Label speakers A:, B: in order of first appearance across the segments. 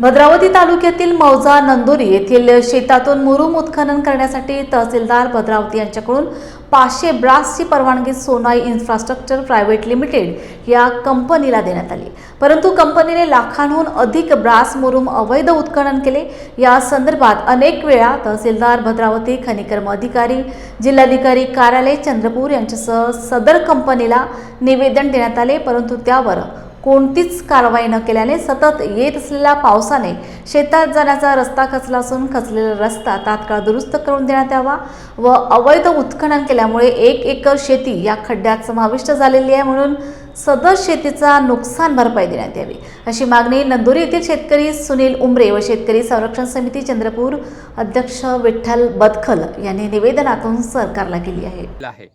A: भद्रावती तालुक्यातील मौजा नंदुरी येथील शेतातून मुरुम उत्खनन करण्यासाठी तहसीलदार भद्रावती यांच्याकडून पाचशे ब्रासची परवानगी सोनाई इन्फ्रास्ट्रक्चर प्रायव्हेट लिमिटेड या कंपनीला देण्यात आली. परंतु कंपनीने लाखांहून अधिक ब्रास मुरुम अवैध उत्खनन केले. या संदर्भात अनेक वेळा तहसीलदार भद्रावती खनिकर्म अधिकारी जिल्हाधिकारी कार्यालय चंद्रपूर यांच्यासह सदर कंपनीला निवेदन देण्यात आले परंतु त्यावर कोणतीच कारवाई न केल्याने सतत येत असलेल्या पावसाने शेतात जाण्याचा रस्ता खचला असून खचलेला रस्ता तात्काळ दुरुस्त करून देण्यात यावा व अवैध उत्खनन केल्यामुळे एक एकर शेती या खड्ड्यात समाविष्ट झालेली आहे म्हणून सदर शेतीचा नुकसान भरपाई देण्यात यावी. अशी मागणी नंदुरी येथील शेतकरी सुनील उमरे व शेतकरी संरक्षण समिती चंद्रपूर अध्यक्ष विठ्ठल बदखल यांनी निवेदनातून सरकारला केली आहे.
B: आहे.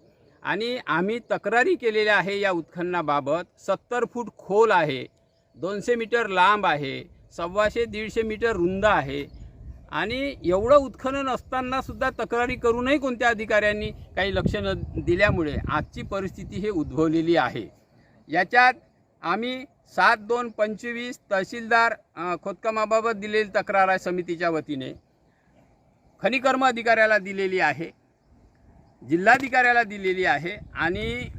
B: आणि आम्ही तक्रारी केलेल्या आहे या उत्खननाबाबत. सत्तर फूट खोल आहे. दोनशे मीटर लांब आहे. सव्वाशे दीडशे मीटर रुंद आहे. आणि एवढं उत्खनन असताना सुद्धा तक्रारी करूनही कोणत्या अधिकाऱ्यांनी काही लक्ष न दिल्यामुळे आजची परिस्थिती हे उद्भवलेली आहे. याच्यात आम्ही सात दोन पंचवीस तहसीलदार खोदकामाबाबत दिलेली तक्रार आहे समितीच्या वतीने. खनिकर्म अधिकाऱ्याला दिलेली आहे. जिल्हाधिकाऱ्याला दिलेली आहे आणि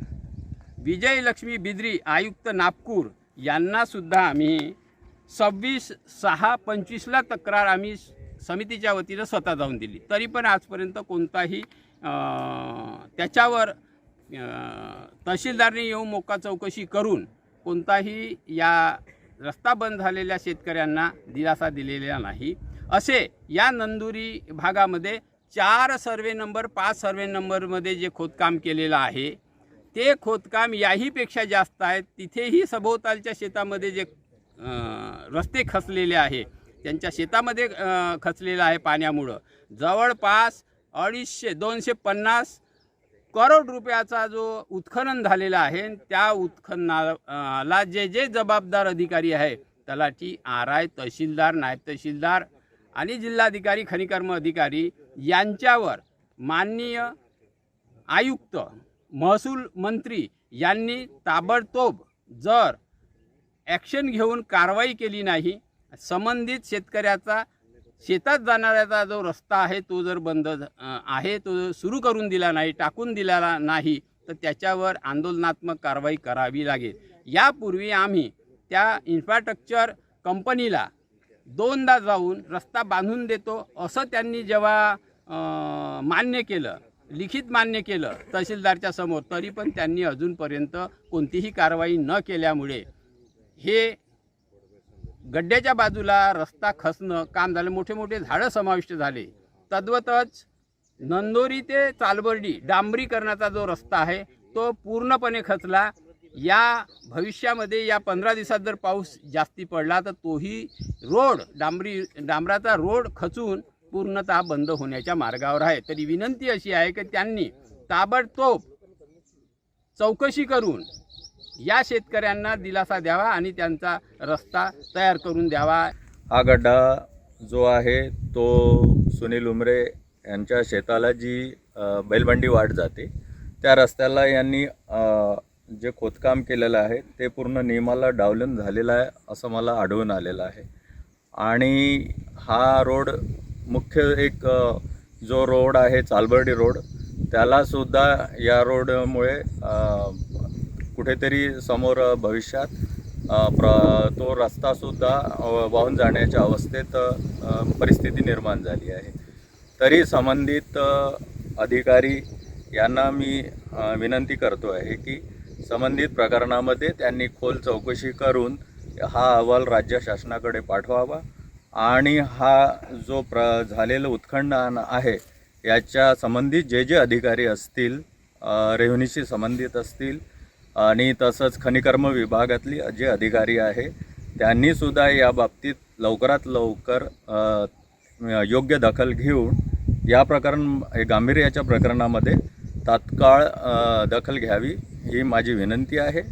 B: विजयलक्ष्मी बिद्री आयुक्त नागपूर यांनासुद्धा आम्ही सव्वीस सहा पंचवीसला तक्रार आम्ही समितीच्या वतीनं स्वतः जाऊन दिली. तरी पण आजपर्यंत कोणताही त्याच्यावर तहसीलदारने येऊन मोका चौकशी करून कोणताही या रस्ता बंद झालेल्या शेतकऱ्यांना दिलासा दिलेला नाही. असे या नंदुरी भागामध्ये चार सर्वे नंबर पाच सर्वे नंबरमध्ये जे खोदकाम केलेलं आहे ते खोदकाम याहीपेक्षा जास्त आहेत. तिथेही सभोवतालच्या शेतामध्ये जे रस्ते खचलेले आहे त्यांच्या शेतामध्ये खचलेलं आहे पाण्यामुळं. जवळपास अडीचशे दोनशे पन्नास करोड रुपयाचा जो उत्खनन झालेला आहे त्या उत्खननाला जे जे जबाबदार अधिकारी आहे तलाठी आर आय तहसीलदार नायब तहसीलदार आणि जिल्हाधिकारी खनिकर्म अधिकारी यांच्यावर माननीय आयुक्त महसूल मंत्री यांनी ताबडतोब जर ॲक्शन घेऊन कारवाई केली नाही संबंधित शेतकऱ्याचा शेतात जाणाऱ्याचा जो रस्ता आहे तो जर बंद आहे तो सुरू करून दिला नाही टाकून दिलेला नाही तर त्याच्यावर आंदोलनात्मक कारवाई करावी लागेल. यापूर्वी आम्ही त्या इन्फ्रास्ट्रक्चर कंपनीला दोनदा जाऊन रस्ता बांधून देतो. असं त्यांनी जेव्हा मान्य केलं लिखित मान्य केलं तहसीलदारच्या समोर तरी पण त्यांनी अजूनपर्यंत कोणतीही कारवाई न केल्यामुळे हे गड्ड्याच्या बाजूला रस्ता खचणं काम झालं. मोठे मोठे झाडं समाविष्ट झाले. तद्वतच नंदोरी ते चालबर्डी डांबरीकरणाचा जो रस्ता आहे तो पूर्णपणे खचला. या भविष्यामध्ये या पंधरा दिवसात जर पाऊस जास्ती पडला तर तोही रोड डांबरी डांबराचा रोड खचून पूर्णतः बंद होण्याच्या मार्गावर आहे. तरी विनंती अशी आहे की त्यांनी ताबडतोब चौकशी करून या शेतकऱ्यांना दिलासा द्यावा आणि त्यांचा रस्ता तयार करून द्यावा.
C: हा गड्डा जो आहे तो सुनील उमरे यांच्या शेताला जी बैलबंडी वाट जाते त्या रस्त्याला यांनी जे खोदकाम केलेलं आहे ते पूर्ण नियमाला डावलून झालेलं आहे असं मला आढळून आलेलं आहे. आणि हा रोड मुख्य एक जो रोड आहे चालबर्डी रोड त्यालासुद्धा या रोडमुळे कुठेतरी समोर भविष्यात प्र तो रस्तासुद्धा वाहून जाण्याच्या अवस्थेत परिस्थिती निर्माण झाली आहे. तरी संबंधित अधिकारी यांना मी विनंती करतो आहे की संबंधित प्रकरणामध्ये त्यांनी खोल चौकशी करून हा अहवाल राज्य शासनाकडे पाठवावा आणि हा जो प्र झालेलं उत्खनन आहे याच्या संबंधित जे जे अधिकारी असतील रेव्हन्यूशी संबंधित असतील आणि तसंच खनिकर्म विभागातली जे अधिकारी आहे त्यांनीसुद्धा या बाबतीत लवकरात लवकर योग्य दखल घेऊन या प्रकरण गांभीर्याच्या प्रकरणामध्ये तात्काळ दखल घ्यावी. ही माझी विनंती आहे.